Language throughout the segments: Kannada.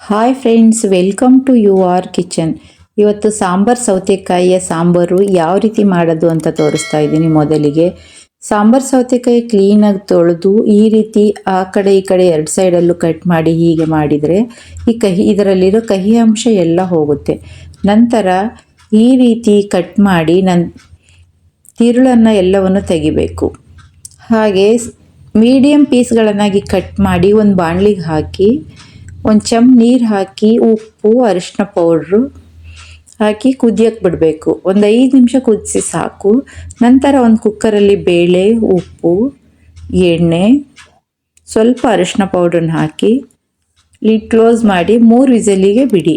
Hi friends welcome to your kitchen ಇವತ್ತು ಸಾಂಬಾರ್ ಸೌತೆಕಾಯಿಯ ಸಾಂಬಾರು ಯಾವ ರೀತಿ ಮಾಡೋದು ಅಂತ ತೋರಿಸ್ತಾ ಇದ್ದೀನಿ ಮೊದಲಿಗೆ. ಸಾಂಬಾರ್ ಸೌತೆಕಾಯಿ ಕ್ಲೀನಾಗಿ ತೊಳೆದು ಈ ರೀತಿ ಆ ಕಡೆ ಈ ಕಡೆ ಎರಡು ಸೈಡಲ್ಲೂ ಕಟ್ ಮಾಡಿ ಹೀಗೆ ಮಾಡಿದರೆ ಈ ಕಹಿ, ಇದರಲ್ಲಿರೋ ಕಹಿ ಅಂಶ ಎಲ್ಲ ಹೋಗುತ್ತೆ. ನಂತರ ಈ ರೀತಿ ಕಟ್ ಮಾಡಿ ನನ್, ತಿರುಳನ್ನು ಎಲ್ಲವನ್ನು ತೆಗಿಬೇಕು. ಹಾಗೆ ಮೀಡಿಯಮ್ ಪೀಸ್ಗಳನ್ನಾಗಿ ಕಟ್ ಮಾಡಿ ಒಂದು ಬಾಣಲಿಗೆ ಹಾಕಿ ಒಂದು ಚಮ್ ನೀರು ಹಾಕಿ ಉಪ್ಪು ಅರಿಶಿನ ಪೌಡ್ರು ಹಾಕಿ ಕುದಿಯಕ್ಕೆ ಬಿಡಬೇಕು. ಒಂದು ಐದು ನಿಮಿಷ ಕುದಿಸಿ ಸಾಕು. ನಂತರ ಒಂದು ಕುಕ್ಕರಲ್ಲಿ ಬೇಳೆ, ಉಪ್ಪು, ಎಣ್ಣೆ, ಸ್ವಲ್ಪ ಅರಿಶಿನ ಪೌಡ್ರನ್ನ ಹಾಕಿ ಲಿಡ್ ಕ್ಲೋಸ್ ಮಾಡಿ ಮೂರು ವಿಸಲಿಗೆ ಬಿಡಿ.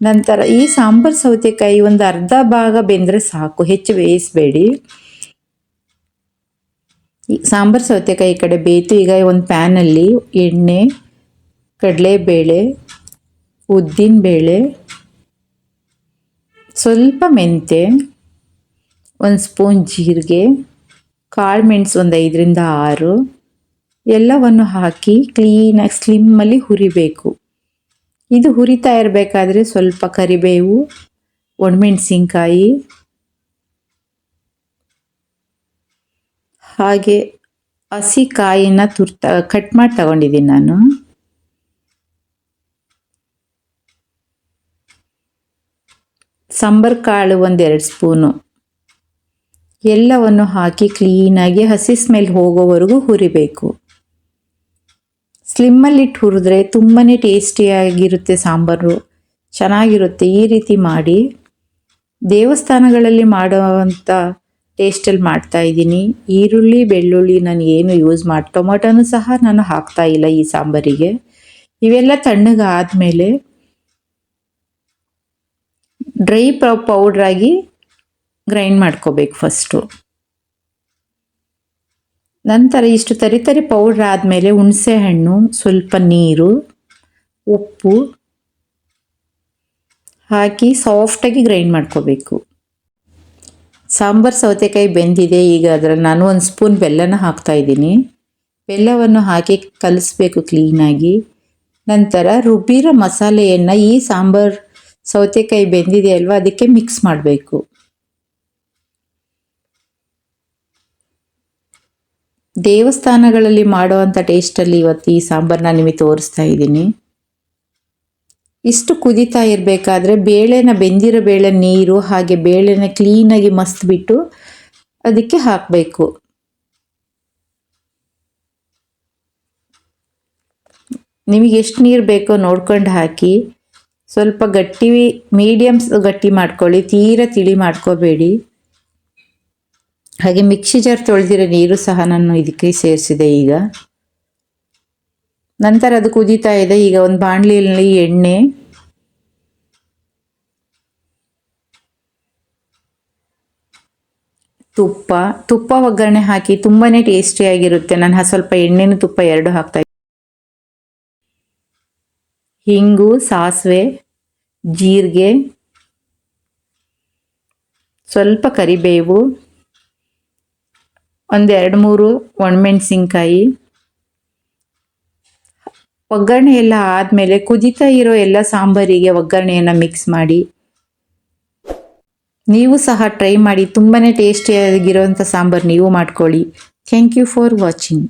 ನಂತರ ಈ ಸಾಂಬಾರು ಸೌತೆಕಾಯಿ ಒಂದು ಅರ್ಧ ಭಾಗ ಬೆಂದರೆ ಸಾಕು. ಹೆಚ್ಚು ಬೇಯಿಸಬೇಡಿ. ಸಾಂಬಾರು ಸೌತೆಕಾಯಿ ಈ ಕಡೆ ಬೇಯ್ತು. ಈಗ ಒಂದು ಪ್ಯಾನಲ್ಲಿ ಎಣ್ಣೆ ಕಡಲೆಬೇಳೆ, ಉದ್ದಿನಬೇಳೆ, ಸ್ವಲ್ಪ ಮೆಂತೆ ಒಂದು ಸ್ಪೂನ್ ಜೀರಿಗೆ, ಕಾಳು ಮೆಣಸು ಒಂದು ಐದರಿಂದ ಆರು, ಎಲ್ಲವನ್ನು ಹಾಕಿ ಕ್ಲೀನಾಗಿ ಸ್ಲಿಮ್ಮಲ್ಲಿ ಹುರಿಬೇಕು. ಇದು ಹುರಿತಾ ಇರಬೇಕಾದ್ರೆ ಸ್ವಲ್ಪ ಕರಿಬೇವು, ಒಣಮೆಣಸಿನ್ಕಾಯಿ, ಹಾಗೆ ಹಸಿ ಕಾಯಿನ ತುರ್ತ, ಕಟ್ ಮಾಡಿ ತಗೊಂಡಿದ್ದೀನಿ ನಾನು. ಸಾಂಬಾರು ಕಾಳು ಒಂದೆರಡು ಸ್ಪೂನು. ಎಲ್ಲವನ್ನು ಹಾಕಿ ಕ್ಲೀನಾಗಿ ಹಸಿ ಸ್ಮೆಲ್ ಹೋಗೋವರೆಗೂ ಹುರಿಬೇಕು. ಸ್ಲಿಮ್ಮಲ್ಲಿಟ್ಟು ಹುರಿದ್ರೆ ತುಂಬಾ ಟೇಸ್ಟಿಯಾಗಿರುತ್ತೆ ಸಾಂಬಾರು. ಚೆನ್ನಾಗಿರುತ್ತೆ. ಈ ರೀತಿ ಮಾಡಿ ದೇವಸ್ಥಾನಗಳಲ್ಲಿ ಮಾಡುವಂಥ ಟೇಸ್ಟಲ್ಲಿ ಮಾಡ್ತಾ ಇದ್ದೀನಿ. ಈರುಳ್ಳಿ, ಬೆಳ್ಳುಳ್ಳಿ ನಾನು ಏನು ಯೂಸ್ ಮಾಡಿ ಟೊಮೊಟೊನೂ ಸಹ ನಾನು ಹಾಕ್ತಾ ಇಲ್ಲ ಈ ಸಾಂಬಾರಿಗೆ. ಇವೆಲ್ಲ ತಣ್ಣಗಾದಮೇಲೆ ಡ್ರೈ ಪೌಡ್ರಾಗಿ ಗ್ರೈಂಡ್ ಮಾಡ್ಕೋಬೇಕು ಫಸ್ಟು ನಂತರ ಇಷ್ಟು ತರಿ ತರಿ ಪೌಡ್ರ್ ಆದಮೇಲೆ ಹುಣಸೆಹಣ್ಣು ಸ್ವಲ್ಪ ನೀರು, ಉಪ್ಪು ಹಾಕಿ ಸಾಫ್ಟಾಗಿ ಗ್ರೈಂಡ್ ಮಾಡ್ಕೋಬೇಕು. ಸಾಂಬಾರು ಸೌತೆಕಾಯಿ ಬೆಂದಿದೆ, ಈಗ ಅದರಲ್ಲಿ ನಾನು ಒಂದು ಸ್ಪೂನ್ ಬೆಲ್ಲನ ಹಾಕ್ತಾ ಇದ್ದೀನಿ. ಬೆಲ್ಲವನ್ನು ಹಾಕಿ ಕಲಿಸ್ಬೇಕು ಕ್ಲೀನಾಗಿ ನಂತರ ರುಬ್ಬಿರೋ ಮಸಾಲೆಯನ್ನು ಈ ಸಾಂಬಾರು ಸೌತೆಕಾಯಿ ಬೆಂದಿದೆ ಅಲ್ವಾ? ಅದಕ್ಕೆ ಮಿಕ್ಸ್ ಮಾಡಬೇಕು. ದೇವಸ್ಥಾನಗಳಲ್ಲಿ ಮಾಡುವಂಥ ಟೇಸ್ಟಲ್ಲಿ ಇವತ್ತು ಈ ಸಾಂಬಾರನ್ನ ನಿಮಗೆ ತೋರಿಸ್ತಾ ಇದ್ದೀನಿ. ಇಷ್ಟು ಕುದಿತಾ ಇರಬೇಕಾದ್ರೆ ಬೇಳೆನ ಬೆಂದಿರೋ ಬೇಳೆ ನೀರು ಹಾಗೆ ಬೇಳೆನ ಕ್ಲೀನಾಗಿ ಮಸ್ತ್ಬಿಟ್ಟು ಅದಕ್ಕೆ ಹಾಕಬೇಕು. ನಿಮಗೆ ಎಷ್ಟು ನೀರು ಬೇಕೋ ನೋಡ್ಕೊಂಡು ಹಾಕಿ. ಸ್ವಲ್ಪ ಗಟ್ಟಿ ಮೀಡಿಯಮ್ಸ್ ಗಟ್ಟಿ ಮಾಡ್ಕೊಳ್ಳಿ, ತೀರ ತಿಳಿ ಮಾಡ್ಕೋಬೇಡಿ. ಹಾಗೆ ಮಿಕ್ಸಿ ಜಾರ್ ತೊಳೆದಿರೋ ನೀರು ಸಹ ನಾನು ಇದಕ್ಕೆ ಸೇರಿಸಿದೆ ಈಗ. ನಂತರ ಅದು ಕುದೀತಾ ಇದೆ, ಈಗ ಒಂದು ಬಾಣಲಿಯಲ್ಲಿ ಎಣ್ಣೆ. ತುಪ್ಪ ತುಪ್ಪ ಒಗ್ಗರಣೆ ಹಾಕಿ ತುಂಬಾ ಟೇಸ್ಟಿಯಾಗಿರುತ್ತೆ ನಾನು ಸ್ವಲ್ಪ ಎಣ್ಣೆನೂ ತುಪ್ಪ ಎರಡು ಹಾಕ್ತಾ ಹಿಂಗು, ಸಾಸಿವೆ, ಜೀರಿಗೆ, ಸ್ವಲ್ಪ ಕರಿಬೇವು, ಒಂದೆರಡು ಮೂರು ಒಣಮೆಣಸಿನ್ಕಾಯಿ. ಒಗ್ಗರಣೆ ಎಲ್ಲ ಆದಮೇಲೆ ಕುದಿತಾ ಇರೋ ಎಲ್ಲ ಸಾಂಬಾರಿಗೆ ಒಗ್ಗರಣೆಯನ್ನು ಮಿಕ್ಸ್ ಮಾಡಿ. ನೀವು ಸಹ ಟ್ರೈ ಮಾಡಿ ತುಂಬಾ ಟೇಸ್ಟಿಯಾಗಿರೋವಂಥ ಸಾಂಬಾರು ನೀವು ಮಾಡ್ಕೊಳ್ಳಿ. Thank you for watching